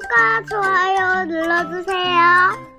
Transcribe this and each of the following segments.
구독과 좋아요 눌러주세요.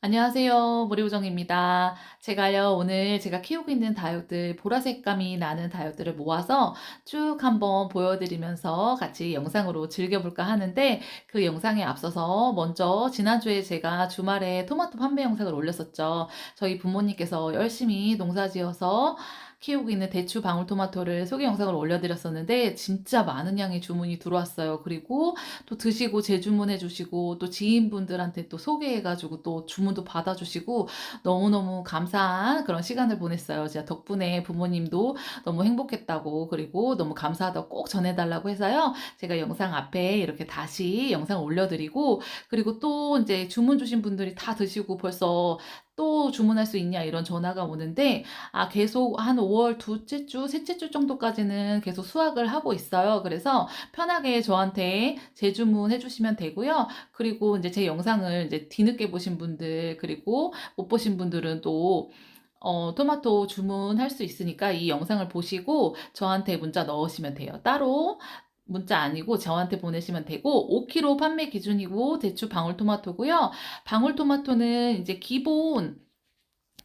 안녕하세요. 모리우정입니다. 제가요, 오늘 제가 키우고 있는 다육들, 보라색감이 나는 다육들을 모아서 쭉 한번 보여드리면서 같이 영상으로 즐겨볼까 하는데, 그 영상에 앞서서 먼저 지난주에 제가 주말에 토마토 판매 영상을 올렸었죠. 저희 부모님께서 열심히 농사 지어서 키우고 있는 대추 방울토마토를 소개 영상을 올려드렸었는데, 진짜 많은 양의 주문이 들어왔어요. 그리고 또 드시고 재주문해 주시고 또 지인분들한테 또 소개해가지고 또 주문도 받아주시고 너무너무 감사한 그런 시간을 보냈어요. 제가 덕분에 부모님도 너무 행복했다고 그리고 너무 감사하다고 꼭 전해달라고 해서요. 제가 영상 앞에 이렇게 다시 영상 올려드리고 그리고 또 이제 주문 주신 분들이 다 드시고 벌써 또 주문할 수 있냐 이런 전화가 오는데 아 계속 한 5월 둘째 주, 셋째 주 정도까지는 계속 수확을 하고 있어요. 그래서 편하게 저한테 재주문 해 주시면 되고요. 그리고 이제 제 영상을 이제 뒤늦게 보신 분들, 그리고 못 보신 분들은 또 어, 토마토 주문할 수 있으니까 이 영상을 보시고 저한테 문자 넣으시면 돼요. 따로 문자 아니고 저한테 보내시면 되고 5kg 판매 기준이고 대추 방울토마토고요. 방울토마토는 이제 기본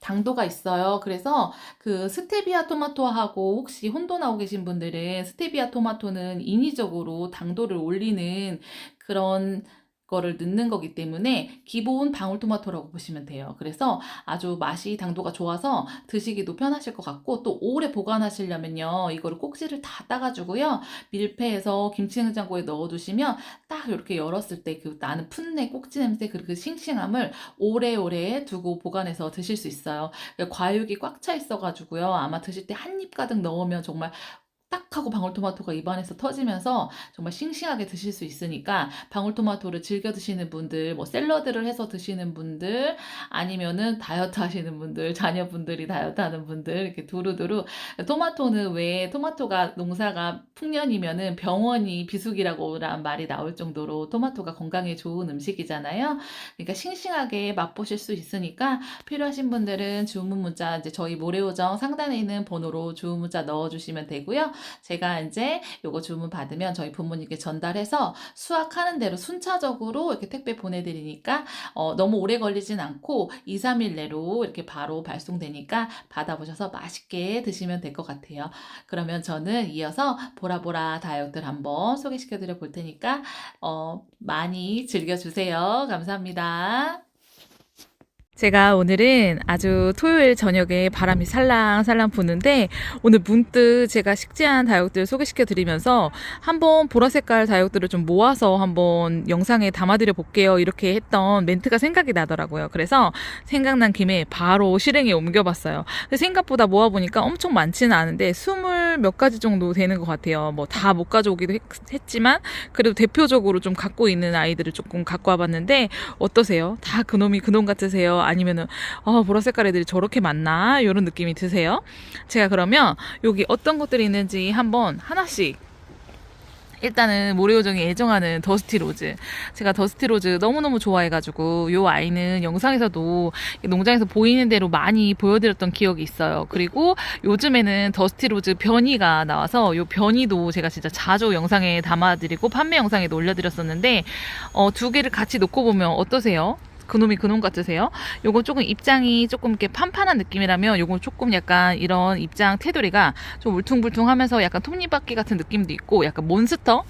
당도가 있어요. 그래서 그 스테비아 토마토하고 혹시 혼돈하고 계신 분들은 스테비아 토마토는 인위적으로 당도를 올리는 그런 거를 넣는 거기 때문에 기본 방울토마토라고 보시면 돼요. 그래서 아주 맛이 당도가 좋아서 드시기도 편하실 것 같고 또 오래 보관하시려면요. 이거를 꼭지를 다 따가지고요. 밀폐해서 김치냉장고에 넣어두시면 딱 이렇게 열었을 때 그 나는 풋내 꼭지 냄새 그 싱싱함을 오래오래 두고 보관해서 드실 수 있어요. 과육이 꽉 차 있어가지고요. 아마 드실 때 한 입 가득 넣으면 정말 딱 하고 방울토마토가 입안에서 터지면서 정말 싱싱하게 드실 수 있으니까 방울토마토를 즐겨 드시는 분들, 뭐 샐러드를 해서 드시는 분들, 아니면은 다이어트 하시는 분들, 자녀분들이 다이어트 하는 분들, 이렇게 두루두루. 토마토는 왜 토마토가 농사가 풍년이면은 병원이 비수기라고란 말이 나올 정도로 토마토가 건강에 좋은 음식이잖아요. 그러니까 싱싱하게 맛보실 수 있으니까 필요하신 분들은 주문 문자 이제 저희 모래오정 상단에 있는 번호로 주문 문자 넣어주시면 되고요. 제가 이제 요거 주문 받으면 저희 부모님께 전달해서 수확하는 대로 순차적으로 이렇게 택배 보내드리니까 어, 너무 오래 걸리진 않고 2, 3일 내로 이렇게 바로 발송되니까 받아보셔서 맛있게 드시면 될 것 같아요. 그러면 저는 이어서 보라보라 다육들 한번 소개시켜 드려 볼 테니까 어, 많이 즐겨주세요. 감사합니다. 제가 오늘은 아주 토요일 저녁에 바람이 살랑살랑 부는데 오늘 문득 제가 식재한 다육들 소개시켜 드리면서 한번 보라색깔 다육들을 좀 모아서 한번 영상에 담아드려 볼게요 이렇게 했던 멘트가 생각이 나더라고요 그래서 생각난 김에 바로 실행에 옮겨봤어요 생각보다 모아보니까 엄청 많지는 않은데 스물 몇 가지 정도 되는 것 같아요 뭐 다 못 가져오기도 했, 지만 그래도 대표적으로 좀 갖고 있는 아이들을 조금 갖고 와봤는데 어떠세요? 다 그놈이 그놈 같으세요? 아니면은 어, 보라 색깔 애들이 저렇게 많나 이런 느낌이 드세요? 제가 그러면 여기 어떤 것들이 있는지 한번 하나씩 일단은 모래요정이 애정하는 더스티 로즈. 제가 더스티 로즈 너무너무 좋아해가지고, 요 아이는 영상에서도 농장에서 보이는 대로 많이 보여드렸던 기억이 있어요. 그리고 요즘에는 더스티 로즈 변이가 나와서, 요 변이도 제가 진짜 자주 영상에 담아드리고, 판매 영상에도 올려드렸었는데, 어, 두 개를 같이 놓고 보면 어떠세요? 그놈이 그놈 같으세요? 요거 조금 입장이 조금 이렇게 판판한 느낌이라면 요거 조금 약간 이런 입장 테두리가 좀 울퉁불퉁하면서 약간 톱니바퀴 같은 느낌도 있고 약간 몬스터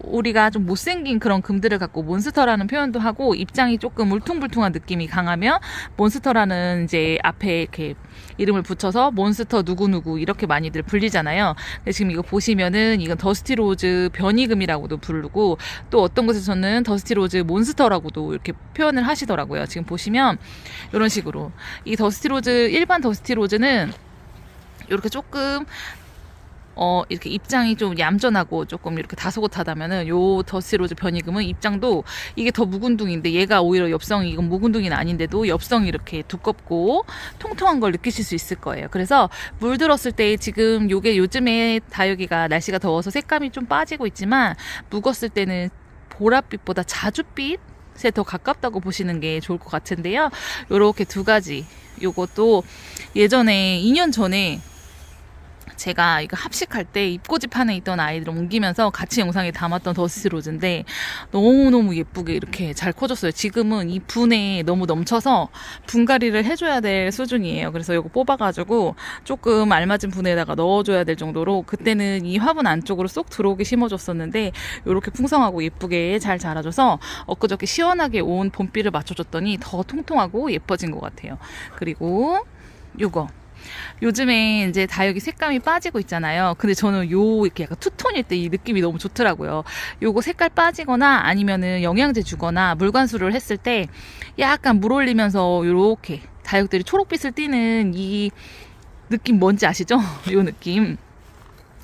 우리가 좀 못생긴 그런 금들을 갖고 몬스터라는 표현도 하고 입장이 조금 울퉁불퉁한 느낌이 강하면 몬스터라는 이제 앞에 이렇게 이름을 붙여서 몬스터 누구누구 이렇게 많이들 불리잖아요. 근데 지금 이거 보시면은 이건 더스티 로즈 변이금이라고도 부르고 또 어떤 곳에서는 더스티 로즈 몬스터라고도 이렇게 표현을 하시더라고요. 지금 보시면 이런 식으로 이 더스티 로즈 일반 더스티 로즈는 이렇게 조금 어, 이렇게 입장이 좀 얌전하고 조금 이렇게 다소곳하다면은 요 더스로즈 변이금은 입장도 이게 더 묵은둥인데 얘가 오히려 엽성이 이건 묵은둥이는 아닌데도 엽성이 이렇게 두껍고 통통한 걸 느끼실 수 있을 거예요. 그래서 물들었을 때 지금 요게 요즘에 다육이가 날씨가 더워서 색감이 좀 빠지고 있지만 묵었을 때는 보랏빛보다 자주빛 에더 가깝다고 보시는 게 좋을 것 같은데요. 요렇게 두 가지. 요것도 예전에 2년 전에 제가 이거 합식할 때 입고집판에 있던 아이들 옮기면서 같이 영상에 담았던 더스티 로즈인데 너무너무 예쁘게 이렇게 잘 커졌어요. 지금은 이 분에 너무 넘쳐서 분갈이를 해줘야 될 수준이에요. 그래서 이거 뽑아가지고 조금 알맞은 분에다가 넣어줘야 될 정도로 그때는 이 화분 안쪽으로 쏙 들어오게 심어줬었는데 이렇게 풍성하고 예쁘게 잘 자라줘서 엊그저께 시원하게 온 봄비를 맞춰줬더니 더 통통하고 예뻐진 것 같아요. 그리고 요거 요즘에 이제 다육이 색감이 빠지고 있잖아요. 근데 저는 요 이렇게 약간 투톤일 때 이 느낌이 너무 좋더라고요. 요거 색깔 빠지거나 아니면은 영양제 주거나 물관수를 했을 때 약간 물 올리면서 요렇게 다육들이 초록빛을 띠는 이 느낌 뭔지 아시죠? 요 느낌.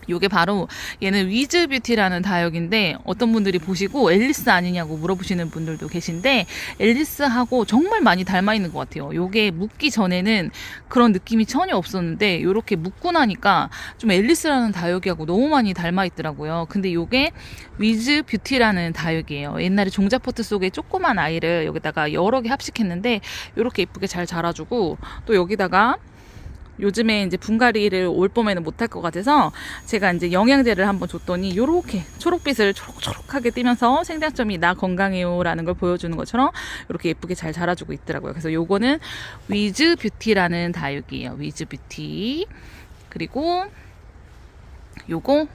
요게 바로 얘는 위즈 뷰티라는 다육인데 어떤 분들이 보시고 앨리스 아니냐고 물어보시는 분들도 계신데 앨리스하고 정말 많이 닮아 있는 것 같아요. 요게 묻기 전에는 그런 느낌이 전혀 없었는데 요렇게 묻고 나니까 좀 앨리스라는 다육이하고 너무 많이 닮아 있더라고요. 근데 요게 위즈 뷰티라는 다육이에요. 옛날에 종자포트 속에 조그만 아이를 여기다가 여러 개 합식했는데 요렇게 예쁘게 잘 자라주고 또 여기다가 요즘에 이제 분갈이를 올 봄에는 못할 것 같아서 제가 이제 영양제를 한번 줬더니 요렇게 초록빛을 초록초록하게 띠면서 생장점이 나 건강해요라는 걸 보여주는 것처럼 이렇게 예쁘게 잘 자라주고 있더라고요. 그래서 요거는 위즈 뷰티라는 다육이에요. 위즈 뷰티. 그리고 요거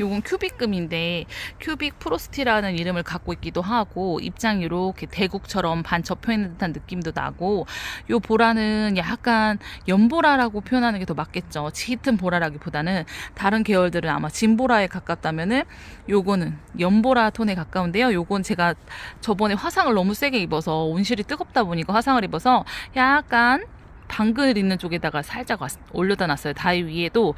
요건 큐빅금인데 큐빅 프로스티라는 이름을 갖고 있기도 하고 입장이 이렇게 대국처럼 반 접혀 있는 듯한 느낌도 나고 요 보라는 약간 연보라라고 표현하는 게 더 맞겠죠. 짙은 보라라기보다는 다른 계열들은 아마 진보라에 가깝다면은 요거는 연보라 톤에 가까운데요. 요건 제가 저번에 화상을 너무 세게 입어서 온실이 뜨겁다 보니까 화상을 입어서 약간 방글 있는 쪽에다가 살짝 왔- 올려다 놨어요. 다이 위에도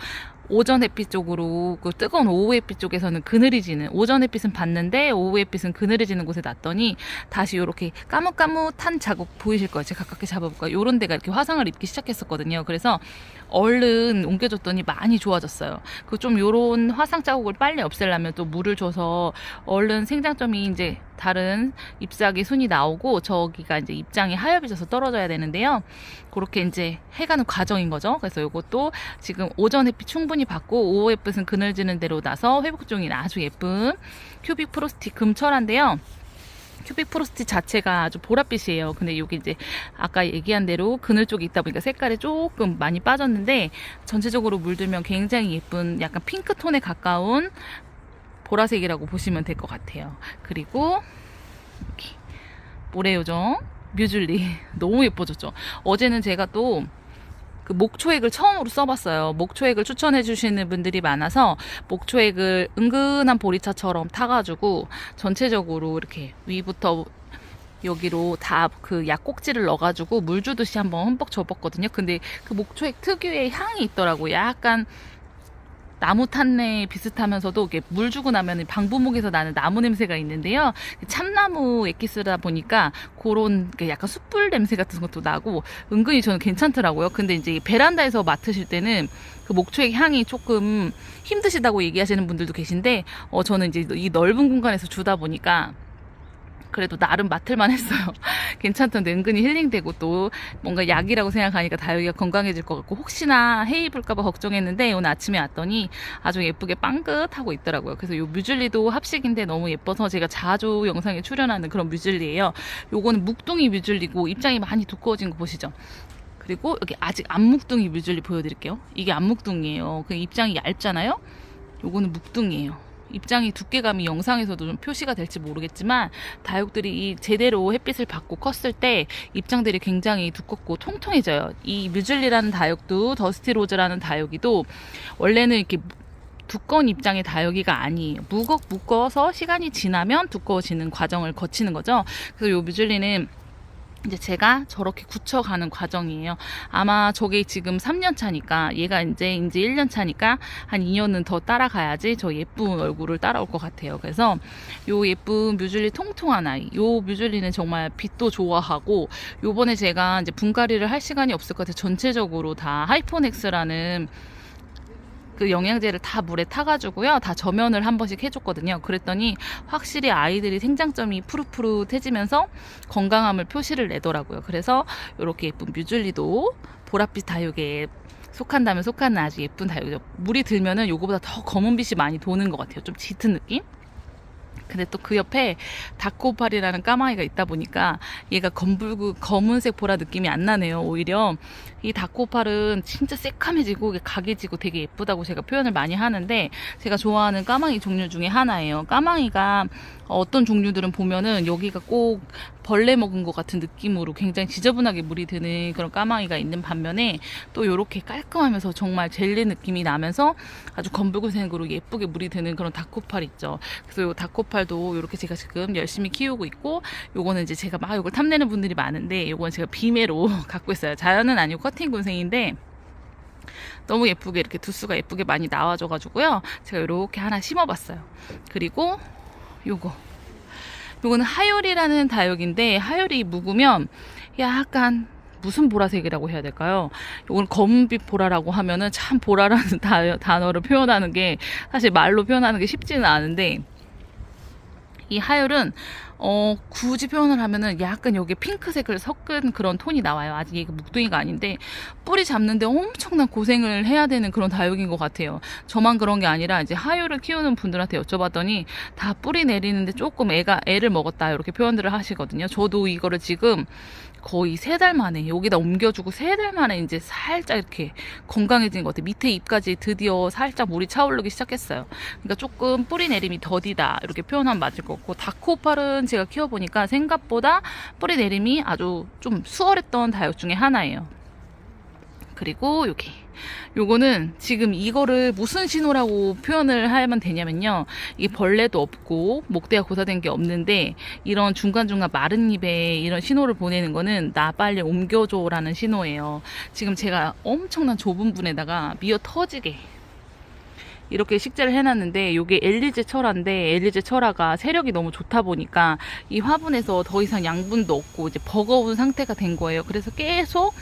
오전 햇빛 쪽으로 그 뜨거운 오후 햇빛 쪽에서는 그늘이 지는 오전 햇빛은 봤는데 오후 햇빛은 그늘이 지는 곳에 놨더니 다시 이렇게 까뭇까뭇한 자국 보이실 거예요. 제가 가깝게 잡아볼까요? 요런 데가 이렇게 화상을 입기 시작했었거든요. 그래서 얼른 옮겨줬더니 많이 좋아졌어요. 그 좀 요런 화상 자국을 빨리 없애려면 또 물을 줘서 얼른 생장점이 이제 다른 잎사귀 순이 나오고 저기가 이제 입장이 하엽이져서 떨어져야 되는데요. 그렇게 이제 해가는 과정인 거죠. 그래서 요것도 지금 오전 햇빛 충분히 받고 오후 햇빛은 그늘지는 대로 나서 회복 중인 아주 예쁜 큐빅 프로스틱 금철한데요. 큐빅 프로스틱 자체가 아주 보랏빛이에요. 근데 여기 이제 아까 얘기한 대로 그늘 쪽에 있다 보니까 색깔이 조금 많이 빠졌는데 전체적으로 물들면 굉장히 예쁜 약간 핑크톤에 가까운 보라색이라고 보시면 될 것 같아요. 그리고 이렇게 모래 요정 뮤즐리 너무 예뻐졌죠. 어제는 제가 또 그 목초액을 처음으로 써봤어요. 목초액을 추천해 주시는 분들이 많아서 목초액을 은근한 보리차처럼 타가지고 전체적으로 이렇게 위부터 여기로 다 그 약꼭지를 넣어가지고 물 주듯이 한번 흠뻑 접었거든요. 근데 그 목초액 특유의 향이 있더라고. 약간 나무 탄내 비슷하면서도 이렇게 물 주고 나면 방부목에서 나는 나무 냄새가 있는데요. 참나무 엑기스다 보니까 그런 게 약간 숯불 냄새 같은 것도 나고 은근히 저는 괜찮더라고요. 근데 이제 이 베란다에서 맡으실 때는 그 목초액 향이 조금 힘드시다고 얘기하시는 분들도 계신데 어 저는 이제 이 넓은 공간에서 주다 보니까 그래도 나름 맡을만 했어요. 괜찮던데 은근히 힐링되고 또 뭔가 약이라고 생각하니까 다육이가 건강해질 것 같고 혹시나 해 입을까봐 걱정했는데 오늘 아침에 왔더니 아주 예쁘게 빵긋하고 있더라고요. 그래서 이 뮤즐리도 합식인데 너무 예뻐서 제가 자주 영상에 출연하는 그런 뮤즐리예요. 요거는 묵둥이 뮤즐리고 입장이 많이 두꺼워진 거 보시죠. 그리고 여기 아직 암묵둥이 뮤즐리 보여드릴게요. 이게 암묵둥이에요. 그 입장이 얇잖아요. 요거는 묵둥이에요. 입장이 두께감이 영상에서도 좀 표시가 될지 모르겠지만 다육들이 이 제대로 햇빛을 받고 컸을 때 입장들이 굉장히 두껍고 통통해져요. 이 뮤즐리라는 다육도 더스티 로즈라는 다육이도 원래는 이렇게 두꺼운 입장의 다육이가 아니에요. 무거 묶어서 시간이 지나면 두꺼워지는 과정을 거치는 거죠. 그래서 요 뮤즐리는 이제 제가 저렇게 굳혀가는 과정이에요. 아마 저게 지금 3년 차니까 얘가 이제 이제 1년 차니까 한 2년은 더 따라가야지 저 예쁜 얼굴을 따라올 것 같아요. 그래서 요 예쁜 뮤즐리 통통한 아이. 요 뮤즐리는 정말 빛도 좋아하고 요번에 제가 이제 분갈이를 할 시간이 없을 것 같아요. 전체적으로 다 하이포넥스라는 그 영양제를 다 물에 타가지고요. 다 저면을 한 번씩 해줬거든요. 그랬더니 확실히 아이들이 생장점이 푸릇푸릇해지면서 건강함을 표시를 내더라고요. 그래서 이렇게 예쁜 뮤즐리도 보랏빛 다육에 속한다면 속하는 아주 예쁜 다육이죠. 물이 들면은 요거보다 더 검은빛이 많이 도는 것 같아요. 좀 짙은 느낌? 근데 또 그 옆에 다코팔이라는 까마귀가 있다 보니까 얘가 검붉은 검은색 보라 느낌이 안 나네요. 오히려 이 다코팔은 진짜 새카매지고 각이지고 되게 예쁘다고 제가 표현을 많이 하는데 제가 좋아하는 까마귀 종류 중에 하나예요. 까마귀가 어떤 종류들은 보면은 여기가 꼭 벌레 먹은 것 같은 느낌으로 굉장히 지저분하게 물이 드는 그런 까마귀가 있는 반면에 또 이렇게 깔끔하면서 정말 젤리 느낌이 나면서 아주 검붉은색으로 예쁘게 물이 드는 그런 다코팔 있죠. 그래서 이 다코팔도 이렇게 제가 지금 열심히 키우고 있고 요거는 이제 제가 막 이걸 탐내는 분들이 많은데 요건 제가 비매로 갖고 있어요. 자연은 아니고 커팅 군생인데 너무 예쁘게 이렇게 두수가 예쁘게 많이 나와줘가지고요. 제가 이렇게 하나 심어봤어요. 그리고 요거. 요거는 하율이라는 다육인데 하율이 묵으면 약간 무슨 보라색이라고 해야 될까요? 요건 검은빛 보라라고 하면은 참 보라라는 다- 단어를 표현하는 게 사실 말로 표현하는 게 쉽지는 않은데 이 하율은 어 굳이 표현을 하면은 약간 여기 핑크색을 섞은 그런 톤이 나와요. 아직 이게 묵둥이가 아닌데 뿌리 잡는데 엄청난 고생을 해야 되는 그런 다육인 것 같아요. 저만 그런 게 아니라 이제 하율을 키우는 분들한테 여쭤봤더니 다 뿌리 내리는데 조금 애가 애를 먹었다 이렇게 표현들을 하시거든요. 저도 이거를 지금 거의 세 달 만에 여기다 옮겨주고 세 달 만에 이제 살짝 이렇게 건강해진 것 같아요. 밑에 잎까지 드디어 살짝 물이 차오르기 시작했어요. 그러니까 조금 뿌리 내림이 더디다 이렇게 표현하면 맞을 것 같고 다코팔은 제가 키워보니까 생각보다 뿌리 내림이 아주 좀 수월했던 다육 중에 하나예요. 그리고 여기 요거는 지금 이거를 무슨 신호라고 표현을 하면 되냐면요. 이게 벌레도 없고 목대가 고사된 게 없는데 이런 중간중간 마른 잎에 이런 신호를 보내는 거는 나 빨리 옮겨줘 라는 신호예요. 지금 제가 엄청난 좁은 분에다가 미어 터지게 이렇게 식재를 해놨는데 이게 엘리제 철화인데 엘리제 철화가 세력이 너무 좋다 보니까 이 화분에서 더 이상 양분도 없고 이제 버거운 상태가 된 거예요. 그래서 계속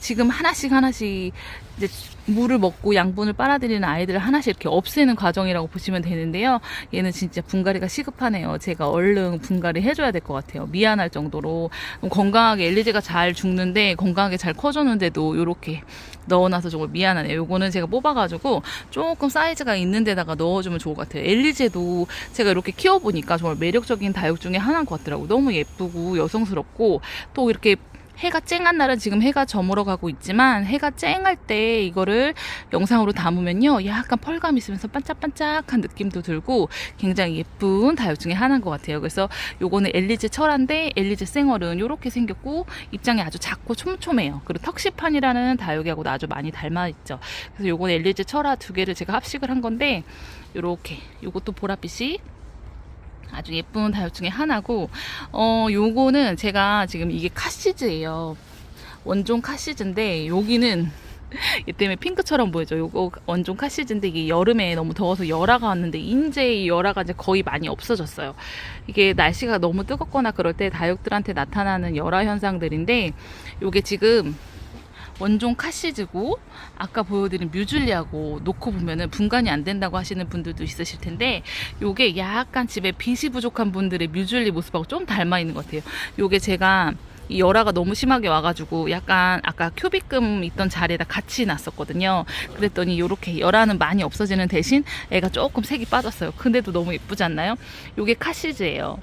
지금 하나씩 하나씩 이제 물을 먹고 양분을 빨아들이는 아이들을 하나씩 이렇게 없애는 과정이라고 보시면 되는데요. 얘는 진짜 분갈이가 시급하네요. 제가 얼른 분갈이 해줘야 될 것 같아요. 미안할 정도로 건강하게 엘리제가 잘 죽는데 건강하게 잘 커줬는데도 이렇게 넣어놔서 정말 미안하네요. 요거는 제가 뽑아가지고 조금 사이즈가 있는 데다가 넣어주면 좋을 것 같아요. 엘리제도 제가 이렇게 키워보니까 정말 매력적인 다육 중에 하나인 것 같더라고요. 너무 예쁘고 여성스럽고 또 이렇게 해가 쨍한 날은 지금 해가 저물어 가고 있지만 해가 쨍할 때 이거를 영상으로 담으면요. 약간 펄감 있으면서 반짝반짝한 느낌도 들고 굉장히 예쁜 다육 중에 하나인 것 같아요. 그래서 요거는 엘리제 철화인데 엘리제 생얼은 이렇게 생겼고 입장이 아주 작고 촘촘해요. 그리고 턱시판이라는 다육이하고도 아주 많이 닮아 있죠. 그래서 요거는 엘리제 철화 두 개를 제가 합식을 한 건데 요렇게 요것도 보랏빛이 아주 예쁜 다육 중에 하나고 어 요거는 제가 지금 이게 카시즈예요. 원종 카시즈인데 여기는 이 때문에 핑크처럼 보이죠 요거 원종 카시즈인데 이게 여름에 너무 더워서 열화가 왔는데 인제 이 열화가 이제 거의 많이 없어졌어요. 이게 날씨가 너무 뜨겁거나 그럴 때 다육들한테 나타나는 열화 현상들인데 요게 지금 원종 카시즈고 아까 보여드린 뮤즐리하고 놓고 보면은 분간이 안 된다고 하시는 분들도 있으실 텐데 요게 약간 집에 빛이 부족한 분들의 뮤즐리 모습하고 좀 닮아 있는 것 같아요. 요게 제가 이 열화가 너무 심하게 와가지고 약간 아까 큐비금 있던 자리에다 같이 놨었거든요. 그랬더니 요렇게 열화는 많이 없어지는 대신 애가 조금 색이 빠졌어요. 근데도 너무 예쁘지 않나요? 요게 카시즈예요.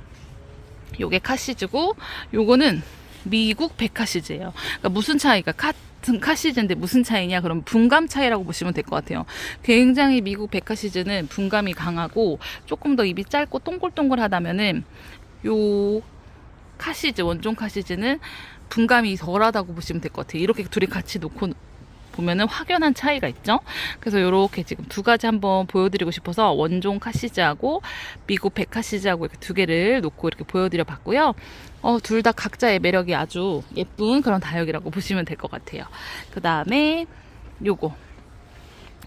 요게 카시즈고 요거는 미국 백카시즈예요. 그러니까 무슨 차이가 같은 카시즈인데 무슨 차이냐? 그럼 분감 차이라고 보시면 될 것 같아요. 굉장히 미국 백카시즈는 분감이 강하고 조금 더 입이 짧고 동글동글하다면은 요 카시즈 원종 카시즈는 분감이 덜하다고 보시면 될 것 같아요. 이렇게 둘이 같이 놓고 보면은 확연한 차이가 있죠. 그래서 이렇게 지금 두 가지 한번 보여드리고 싶어서 원종 카시즈하고 미국 백카시즈하고 이렇게 두 개를 놓고 이렇게 보여드려 봤고요. 어, 둘 다 각자의 매력이 아주 예쁜 그런 다육이라고 보시면 될 것 같아요. 그 다음에 요거.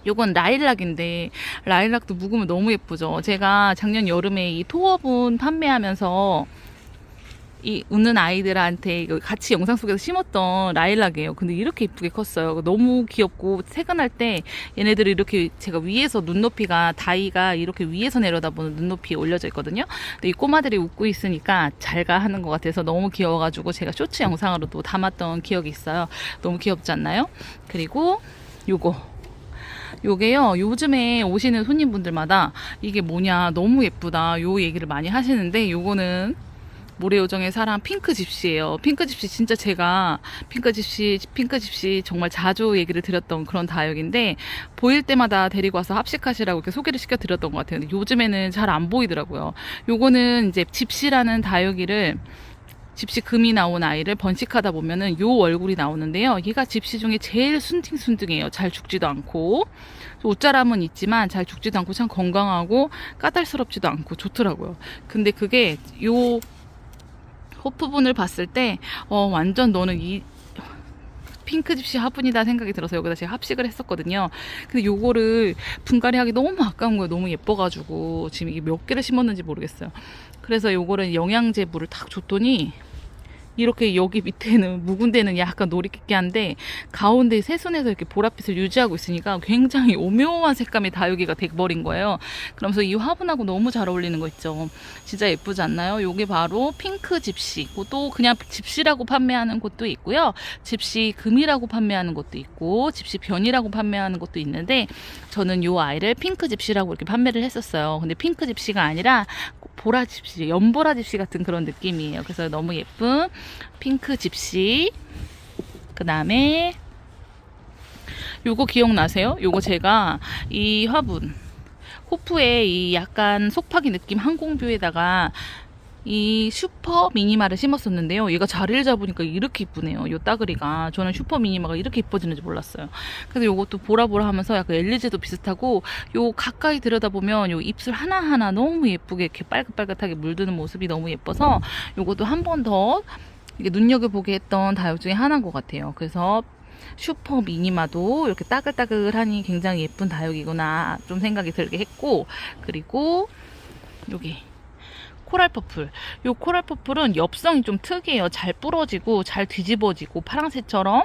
요건 라일락인데 라일락도 묵으면 너무 예쁘죠. 제가 작년 여름에 이 토어분 판매하면서 이 웃는 아이들한테 같이 영상 속에서 심었던 라일락이에요. 근데 이렇게 이쁘게 컸어요. 너무 귀엽고 퇴근할 때 얘네들이 이렇게 제가 위에서 눈높이가 다이가 이렇게 위에서 내려다보는 눈높이에 올려져 있거든요. 근데 이 꼬마들이 웃고 있으니까 잘가 하는 것 같아서 너무 귀여워가지고 제가 쇼츠 영상으로도 담았던 기억이 있어요. 너무 귀엽지 않나요? 그리고 요거. 요게요, 요즘에 오시는 손님분들마다 이게 뭐냐, 너무 예쁘다, 요 얘기를 많이 하시는데, 요거는 모래요정의 사랑 핑크 집시예요. 핑크 집시 진짜 제가 핑크 집시, 핑크 집시 정말 자주 얘기를 드렸던 그런 다육인데, 보일 때마다 데리고 와서 합식하시라고 이렇게 소개를 시켜 드렸던 것 같아요. 요즘에는 잘 안 보이더라고요. 요거는 이제 집시라는 다육이를 집시 금이 나온 아이를 번식하다 보면은 요 얼굴이 나오는데요. 얘가 집시 중에 제일 순딩순딩해요. 잘 죽지도 않고 옷자람은 있지만 잘 죽지도 않고 참 건강하고 까탈스럽지도 않고 좋더라고요. 근데 그게 요 호프분을 봤을 때 어, 완전 너는 이 핑크 집시 화분이다 생각이 들어서 여기다 제가 합식을 했었거든요. 근데 요거를 분갈이 하기 너무 아까운 거예요. 너무 예뻐가지고 지금 이게 몇 개를 심었는지 모르겠어요. 그래서 요거를 영양제 물을 탁 줬더니 이렇게 여기 밑에는 묵은 데는 약간 노리끼끼한데 가운데 새순에서 이렇게 보랏빛을 유지하고 있으니까 굉장히 오묘한 색감의 다육이가 돼버린 거예요. 그러면서 이 화분하고 너무 잘 어울리는 거 있죠. 진짜 예쁘지 않나요? 요게 바로 핑크 집시. 또 그냥 집시라고 판매하는 곳도 있고요. 집시 금이라고 판매하는 곳도 있고 집시 변이라고 판매하는 곳도 있는데 저는 요 아이를 핑크 집시라고 이렇게 판매를 했었어요. 근데 핑크 집시가 아니라 보라 집시, 연보라 집시 같은 그런 느낌이에요. 그래서 너무 예쁜 핑크 집시. 그 다음에 요거 기억나세요? 요거 제가 이 화분 호프에 이 약간 속파기 느낌 항공뷰에다가 이 슈퍼 미니마를 심었었는데요. 얘가 자리를 잡으니까 이렇게 이쁘네요. 요 따그리가. 저는 슈퍼 미니마가 이렇게 이뻐지는지 몰랐어요. 그래서 요것도 보라보라 하면서 약간 엘리제도 비슷하고 요 가까이 들여다보면 요 입술 하나하나 너무 예쁘게 이렇게 빨긋빨긋하게 물드는 모습이 너무 예뻐서 요것도 한 번 더 이게 눈여겨보게 했던 다육 중에 하나인 것 같아요. 그래서 슈퍼 미니마도 이렇게 따글따글하니 굉장히 예쁜 다육이구나 좀 생각이 들게 했고 그리고 여기 코랄 퍼플. 요 코랄 퍼플은 엽성이 좀 특이해요. 잘 부러지고 잘 뒤집어지고 파랑새처럼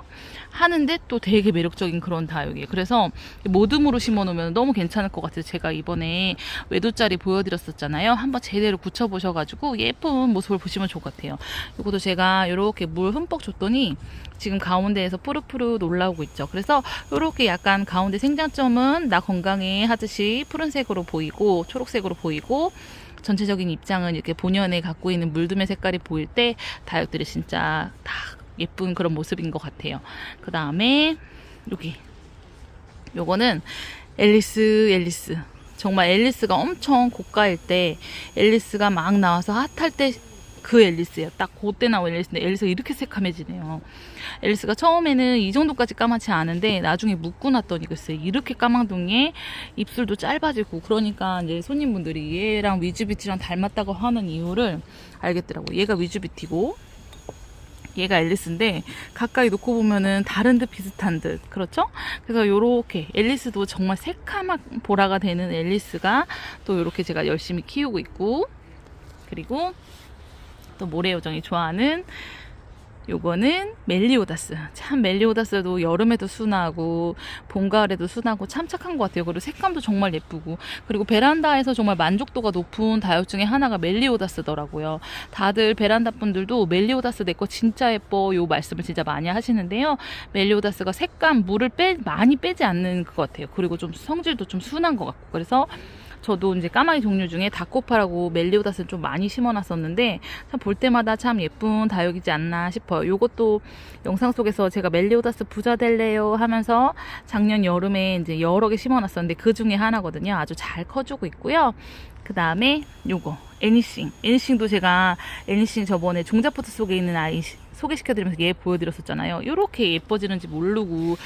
하는데 또 되게 매력적인 그런 다육이에요. 그래서 모듬으로 심어놓으면 너무 괜찮을 것 같아요. 제가 이번에 외도짜리 보여드렸었잖아요. 한번 제대로 굳혀보셔가지고 예쁜 모습을 보시면 좋을 것 같아요. 이것도 제가 이렇게 물 흠뻑 줬더니 지금 가운데에서 푸릇푸릇 올라오고 있죠. 그래서 이렇게 약간 가운데 생장점은 나 건강해 하듯이 푸른색으로 보이고 초록색으로 보이고 전체적인 입장은 이렇게 본연에 갖고 있는 물듬의 색깔이 보일 때 다육들이 진짜 다 예쁜 그런 모습인 것 같아요. 그 다음에 여기 요거는 앨리스 앨리스 정말 앨리스가 엄청 고가일 때 앨리스가 막 나와서 핫할 때 그 앨리스예요. 딱 그때 나온 앨리스인데 앨리스가 이렇게 새카매지네요. 앨리스가 처음에는 이 정도까지 까맣지 않은데 나중에 묶고 났더니 글쎄 이렇게 까망둥이에 입술도 짧아지고 그러니까 이제 손님분들이 얘랑 위즈비티랑 닮았다고 하는 이유를 알겠더라고. 얘가 위즈비티고 얘가 앨리스인데 가까이 놓고 보면은 다른 듯 비슷한 듯 그렇죠? 그래서 요렇게 앨리스도 정말 새카만 보라가 되는 앨리스가 또 요렇게 제가 열심히 키우고 있고 그리고 또 모래 요정이 좋아하는 요거는 멜리오다스. 참 멜리오다스도 여름에도 순하고 봄 가을에도 순하고 참 착한 것 같아요. 그리고 색감도 정말 예쁘고 그리고 베란다에서 정말 만족도가 높은 다육 중에 하나가 멜리오다스더라고요. 다들 베란다 분들도 멜리오다스 내 거 진짜 예뻐 요 말씀을 진짜 많이 하시는데요. 멜리오다스가 색감 물을 빼 많이 빼지 않는 것 같아요. 그리고 좀 성질도 좀 순한 것 같고 그래서 저도 이제 까마귀 종류 중에 다코파라고 멜리오다스를 좀 많이 심어놨었는데 참 볼 때마다 참 예쁜 다육이지 않나 싶어요. 요것도 영상 속에서 제가 멜리오다스 부자 될래요 하면서 작년 여름에 이제 여러 개 심어놨었는데 그 중에 하나거든요. 아주 잘 커주고 있고요. 그 다음에 요거 애니싱 애니싱도 제가 애니싱 저번에 종자포트 속에 있는 아이 시- 소개시켜드리면서 얘 보여드렸었잖아요. 이렇게 예뻐지는지 모르고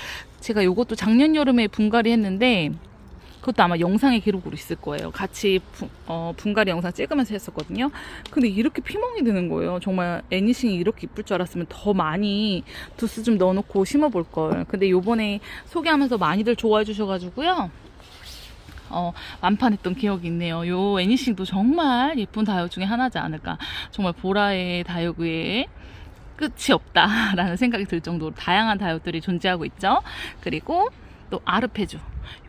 제가 요것도 작년 여름에 분갈이 했는데 그것도 아마 영상에 기록으로 있을 거예요. 같이 부- 어, 분갈이 영상 찍으면서 했었거든요. 근데 이렇게 피멍이 드는 거예요. 정말 애니싱이 이렇게 이쁠 줄 알았으면 더 많이 두스 좀 넣어놓고 심어볼 걸. 근데 요번에 소개하면서 많이들 좋아해 주셔가지고요. 어, 완판했던 기억이 있네요. 요 애니싱도 정말 예쁜 다육 중에 하나지 않을까. 정말 보라의 다육 외에 끝이 없다라는 생각이 들 정도로 다양한 다육들이 존재하고 있죠. 그리고 또 아르페주.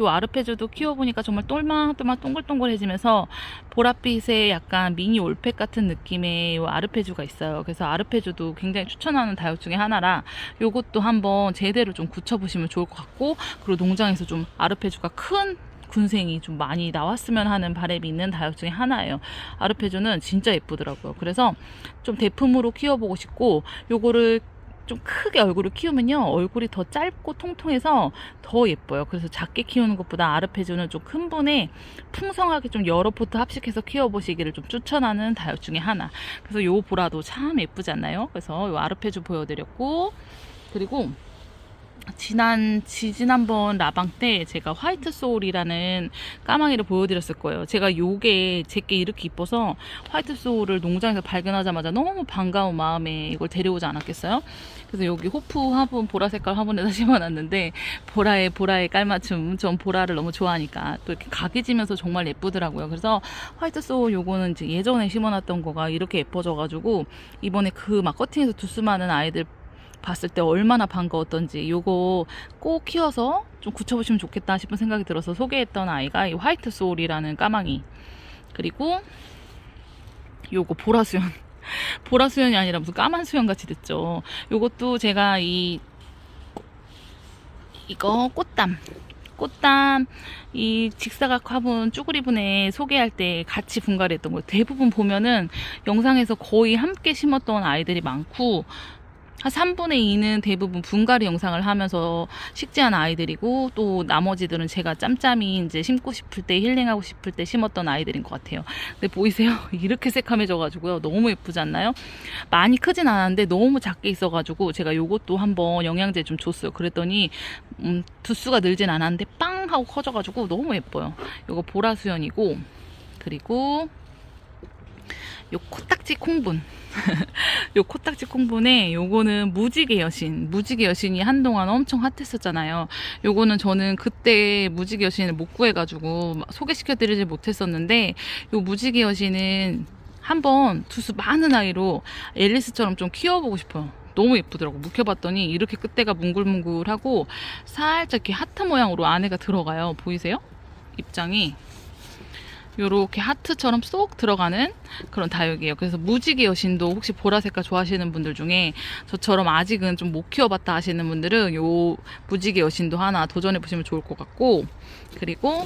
요 아르페주도 키워보니까 정말 똘망똘망 동글동글해지면서 보랏빛의 약간 미니 올팩 같은 느낌의 요 아르페주가 있어요. 그래서 아르페주도 굉장히 추천하는 다육 중에 하나라 요것도 한번 제대로 좀 굳혀보시면 좋을 것 같고 그리고 농장에서 좀 아르페주가 큰 군생이 좀 많이 나왔으면 하는 바람이 있는 다육 중에 하나예요. 아르페주는 진짜 예쁘더라고요. 그래서 좀 대품으로 키워보고 싶고 요거를 좀 크게 얼굴을 키우면요 얼굴이 더 짧고 통통해서 더 예뻐요. 그래서 작게 키우는 것보다 아르페주는 좀 큰 분에 풍성하게 좀 여러 포트 합식해서 키워보시기를 좀 추천하는 다육 중에 하나. 그래서 요 보라도 참 예쁘지 않나요. 그래서 요 아르페주 보여드렸고 그리고 지난 지지난번 라방 때 제가 화이트 소울이라는 까마귀를 보여드렸을 거예요. 제가 요게 제게 이렇게 이뻐서 화이트 소울을 농장에서 발견하자마자 너무 반가운 마음에 이걸 데려오지 않았겠어요? 그래서 여기 호프 화분 보라 색깔 화분에다 심어놨는데 보라에 보라에 깔맞춤 전 보라를 너무 좋아하니까 또 이렇게 각이 지면서 정말 예쁘더라고요. 그래서 화이트 소울 요거는 이제 예전에 심어놨던 거가 이렇게 예뻐져가지고 이번에 그 막 커팅해서 두수 많은 아이들 봤을 때 얼마나 반가웠던지 요거 꼭 키워서 좀 굳혀보시면 좋겠다 싶은 생각이 들어서 소개했던 아이가 이 화이트 소울이라는 까망이. 그리고 요거 보라수연. 보라수연이 아니라 무슨 까만 수연 같이 됐죠. 요것도 제가 이 이거 꽃담. 꽃담. 이 직사각 화분 쭈구리 분에 소개할 때 같이 분갈이 했던 거예요. 대부분 보면은 영상에서 거의 함께 심었던 아이들이 많고 한 3분의 2는 대부분 분갈이 영상을 하면서 식재한 아이들이고 또 나머지들은 제가 짬짬이 이제 심고 싶을 때 힐링하고 싶을 때 심었던 아이들인 것 같아요. 근데 보이세요? 이렇게 새카매져가지고요. 너무 예쁘지 않나요? 많이 크진 않았는데 너무 작게 있어가지고 제가 요것도 한번 영양제 좀 줬어요. 그랬더니 음, 두수가 늘진 않았는데 빵 하고 커져가지고 너무 예뻐요. 요거 보라수연이고 그리고 요 코딱지 콩분. 요 코딱지 콩분에 요거는 무지개 여신. 무지개 여신이 한동안 엄청 핫했었잖아요. 요거는 저는 그때 무지개 여신을 못 구해가지고 막 소개시켜 드리지 못했었는데 요 무지개 여신은 한번 두수 많은 아이로 앨리스처럼 좀 키워보고 싶어요. 너무 예쁘더라고. 묵혀봤더니 이렇게 끝대가 뭉글뭉글하고 살짝 이렇게 하트 모양으로 안에가 들어가요. 보이세요? 입장이 요렇게 하트처럼 쏙 들어가는 그런 다육이에요. 그래서 무지개 여신도 혹시 보라색깔 좋아하시는 분들 중에 저처럼 아직은 좀 못 키워봤다 하시는 분들은 요 무지개 여신도 하나 도전해 보시면 좋을 것 같고 그리고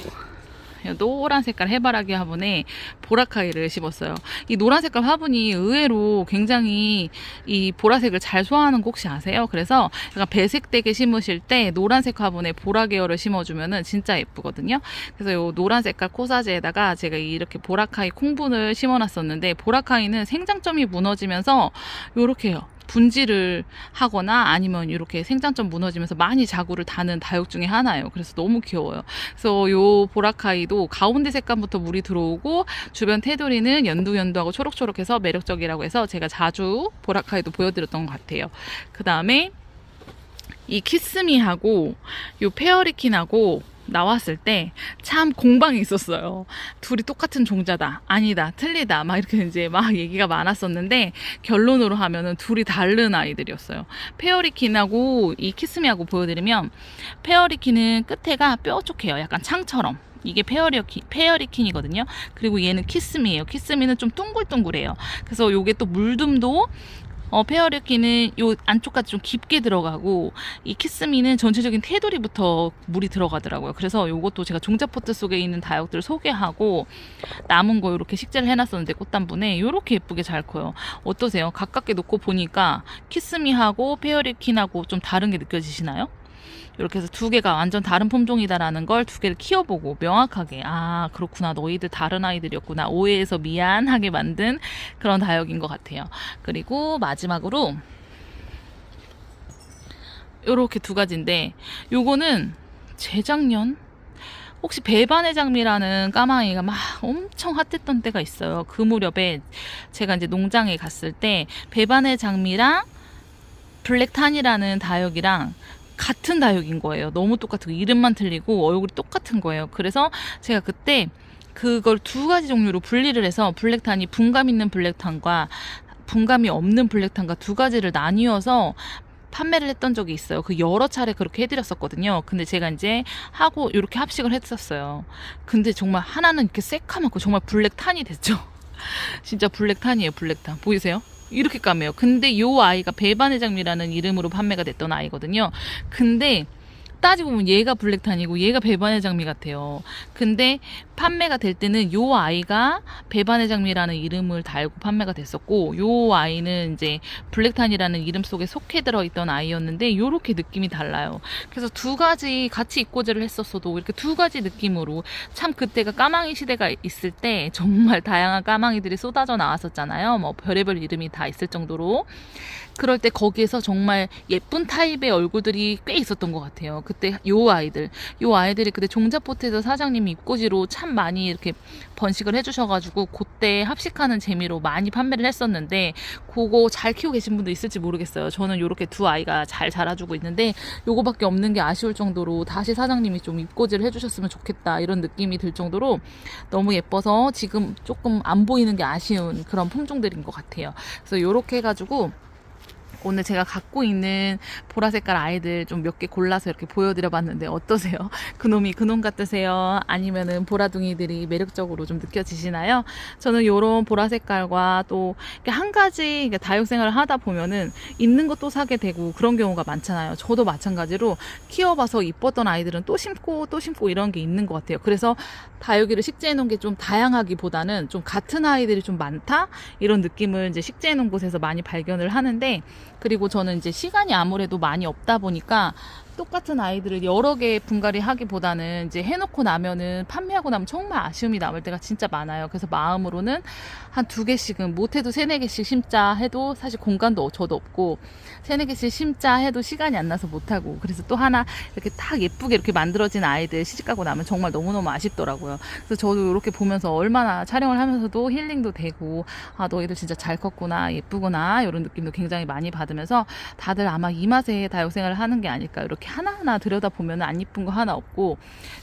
노란 색깔 해바라기 화분에 보라카이를 심었어요. 이 노란 색깔 화분이 의외로 굉장히 이 보라색을 잘 소화하는 거 혹시 아세요? 그래서 약간 배색되게 심으실 때 노란색 화분에 보라 계열을 심어주면은 진짜 예쁘거든요. 그래서 요 노란 색깔 코사지에다가 제가 이렇게 보라카이 콩분을 심어놨었는데 보라카이는 생장점이 무너지면서 요렇게요. 분지를 하거나 아니면 이렇게 생장점 무너지면서 많이 자구를 다는 다육 중에 하나예요. 그래서 너무 귀여워요. 그래서 요 보라카이도 가운데 색감부터 물이 들어오고 주변 테두리는 연두연두하고 초록초록해서 매력적이라고 해서 제가 자주 보라카이도 보여드렸던 것 같아요. 그 다음에 이 키스미하고 요 페어리킨하고 나왔을 때 참 공방이 있었어요. 둘이 똑같은 종자다. 아니다. 틀리다. 막 이렇게 이제 막 얘기가 많았었는데 결론으로 하면은 둘이 다른 아이들이었어요. 페어리킨하고 이 키스미하고 보여드리면 페어리킨은 끝에가 뾰족해요. 약간 창처럼. 이게 페어리키, 페어리킨이거든요. 그리고 얘는 키스미예요. 키스미는 좀 둥글둥글해요. 그래서 요게 또 물듬도 어, 페어리키는 요 안쪽까지 좀 깊게 들어가고 이 키스미는 전체적인 테두리부터 물이 들어가더라고요. 그래서 요것도 제가 종자포트 속에 있는 다육들 소개하고 남은 거 이렇게 식재를 해놨었는데 꽃단분에 이렇게 예쁘게 잘 커요. 어떠세요? 가깝게 놓고 보니까 키스미하고 페어리킨하고 좀 다른 게 느껴지시나요? 이렇게 해서 두 개가 완전 다른 품종이다라는 걸 두 개를 키워보고 명확하게 아 그렇구나 너희들 다른 아이들이었구나 오해해서 미안하게 만든 그런 다육인 것 같아요. 그리고 마지막으로 요렇게 두 가지인데 요거는 재작년 혹시 배반의 장미라는 까마귀가 막 엄청 핫했던 때가 있어요. 그 무렵에 제가 이제 농장에 갔을 때 배반의 장미랑 블랙탄이라는 다육이랑 같은 다육인 거예요. 너무 똑같은 거. 이름만 틀리고 얼굴이 똑같은 거예요. 그래서 제가 그때 그걸 두 가지 종류로 분리를 해서 블랙탄이 분감 있는 블랙탄과 분감이 없는 블랙탄과 두 가지를 나뉘어서 판매를 했던 적이 있어요. 그 여러 차례 그렇게 해드렸었거든요. 근데 제가 이제 하고 이렇게 합식을 했었어요. 근데 정말 하나는 이렇게 새카맣고 정말 블랙탄이 됐죠. 진짜 블랙탄이에요, 블랙탄. 보이세요? 이렇게 까매요. 근데 요 아이가 배반의 장미라는 이름으로 판매가 됐던 아이거든요. 근데 따지고 보면 얘가 블랙탄이고 얘가 배반의 장미 같아요. 근데 판매가 될 때는 요 아이가 배반의 장미라는 이름을 달고 판매가 됐었고 요 아이는 이제 블랙탄이라는 이름 속에 속해 들어있던 아이였는데 요렇게 느낌이 달라요. 그래서 두 가지 같이 입고제를 했었어도 이렇게 두 가지 느낌으로 참 그때가 까망이 시대가 있을 때 정말 다양한 까망이들이 쏟아져 나왔었잖아요. 뭐 별의별 이름이 다 있을 정도로 그럴 때 거기에서 정말 예쁜 타입의 얼굴들이 꽤 있었던 것 같아요. 그때 요 아이들, 요 아이들이 그때 종자포트에서 사장님이 입고지로 참 많이 이렇게 번식을 해주셔가지고 그때 합식하는 재미로 많이 판매를 했었는데 그거 잘 키우고 계신 분도 있을지 모르겠어요. 저는 요렇게 두 아이가 잘 자라주고 있는데 요거밖에 없는 게 아쉬울 정도로 다시 사장님이 좀 입고지를 해주셨으면 좋겠다 이런 느낌이 들 정도로 너무 예뻐서 지금 조금 안 보이는 게 아쉬운 그런 품종들인 것 같아요. 그래서 요렇게 해가지고 오늘 제가 갖고 있는 보라 색깔 아이들 좀 몇 개 골라서 이렇게 보여드려 봤는데 어떠세요? 그놈이 그놈 같으세요? 아니면은 보라둥이들이 매력적으로 좀 느껴지시나요? 저는 요런 보라 색깔과 또 한 가지 이렇게 다육 생활을 하다 보면은 있는 것도 사게 되고 그런 경우가 많잖아요. 저도 마찬가지로 키워봐서 이뻤던 아이들은 또 심고 또 심고 이런 게 있는 것 같아요. 그래서 다육이를 식재해 놓은 게 좀 다양하기보다는 좀 같은 아이들이 좀 많다? 이런 느낌을 이제 식재해 놓은 곳에서 많이 발견을 하는데 그리고 저는 이제 시간이 아무래도 많이 없다 보니까 똑같은 아이들을 여러 개 분갈이 하기보다는 이제 해놓고 나면은 판매하고 나면 정말 아쉬움이 남을 때가 진짜 많아요. 그래서 마음으로는 한 두 개씩은 못해도 세네 개씩 심자 해도 사실 공간도 저도 없고 세네 개씩 심자 해도 시간이 안 나서 못하고 그래서 또 하나 이렇게 딱 예쁘게 이렇게 만들어진 아이들 시집가고 나면 정말 너무너무 아쉽더라고요. 그래서 저도 이렇게 보면서 얼마나 촬영을 하면서도 힐링도 되고 아 너희들 진짜 잘 컸구나 예쁘구나 이런 느낌도 굉장히 많이 받으면서 다들 아마 이 맛에 다육생활을 하는 게 아닐까 이렇게 하나하나 들여다보면 안 이쁜 거 하나 없고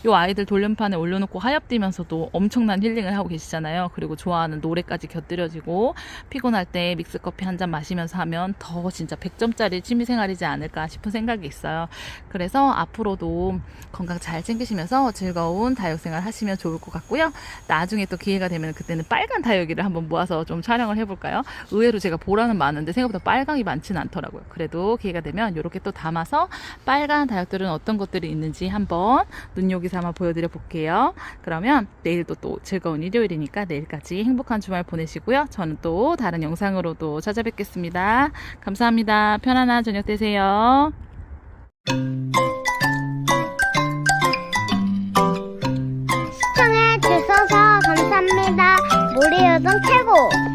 요 아이들 돌림판에 올려놓고 하엽 뛰면서도 엄청난 힐링을 하고 계시잖아요. 그리고 좋아하는 노래까지 곁들여지고 피곤할 때 믹스커피 한 잔 마시면서 하면 더 진짜 100점짜리 취미생활이지 않을까 싶은 생각이 있어요. 그래서 앞으로도 건강 잘 챙기시면서 즐거운 다육생활 하시면 좋을 것 같고요. 나중에 또 기회가 되면 그때는 빨간 다육이를 한번 모아서 좀 촬영을 해볼까요? 의외로 제가 보라는 많은데 생각보다 빨강이 많지는 않더라고요. 그래도 기회가 되면 이렇게 또 담아서 빨간 다육들은 어떤 것들이 있는지 한번 눈요기 삼아 보여드려 볼게요. 그러면 내일도 또 즐거운 일요일이니까 내일까지 행복한 주말 보내시고요. 저는 또 다른 영상으로도 찾아뵙겠습니다. 감사합니다. 편안한 저녁 되세요. 시청해주셔서 감사합니다. 요정 최고!